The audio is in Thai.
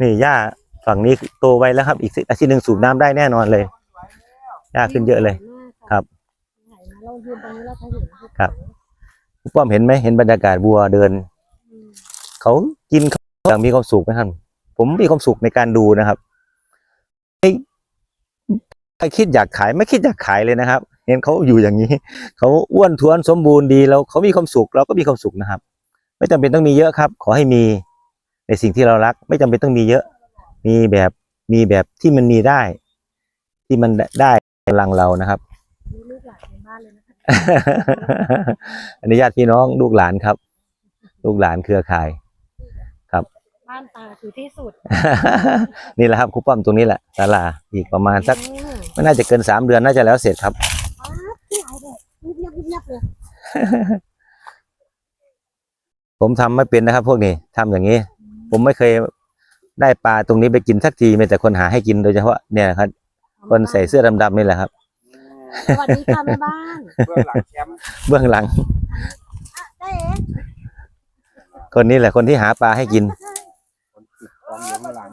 นี่หญ้าฝั่งนี้โตไวแล้วครับ อีกอาทิตย์หนึ่งสูบน้ำได้แน่นอนเลยหญ้าขึ้นเยอะเลย ครับครับคุณป้อมเห็นไหมเห็นบรรยากาศวัวเดิน เขากินเขาอย่างมีความสุขนะครับ ผมมีความสุขในการดูนะครับไม่ไม่คิดอยากขายไม่คิดอยากขายเลยนะครับ เห็นเขาอยู่อย่างนี้เขาอ้วนท้วนสมบูรณ์ดีแล้วเขามีความสุขเราก็มีความสุขนะครับ ไม่จำเป็นต้องมีเยอะครับ ขอให้มี ในสิ่งที่เรารักไม่จำเป็นต้องมีเยอะ มีแบบมีแบบที่มันมีได้ ที่มันได้กำลังเรานะครับมีลูกหลานในบ้านเลยนะคะอนุญาตพี่น้องลูกหลานครับ ลูกหลานเครือข่ายบ้านตาคือที่สุด นี่แหละครับครูป้อมตรงนี้แหละศาลาอีกประมาณสักอืมไม่น่าจะเกินสามเดือนน่าจะแล้วเสร็จครับอ้าวที่ไหนเลยเงียบๆเงียบๆเลยผมทำไม่เป็นนะครับ พวกนี้ทำอย่างนี้ ผมไม่เคยได้ปลาตรงนี้ไปกินสักทีมีแต่คนหาให้กินโดยเฉพาะเนี่ยครับ คนใส่เสื้อดำๆนี่แหละครับ สวัสดีค่ะแม่บ้านเบื้องหลังแชมป์เบื้องหลัง ได้เองคนนี้แหละคนที่หาปลาให้กิน คนติดกองอยู่ข้างหลัง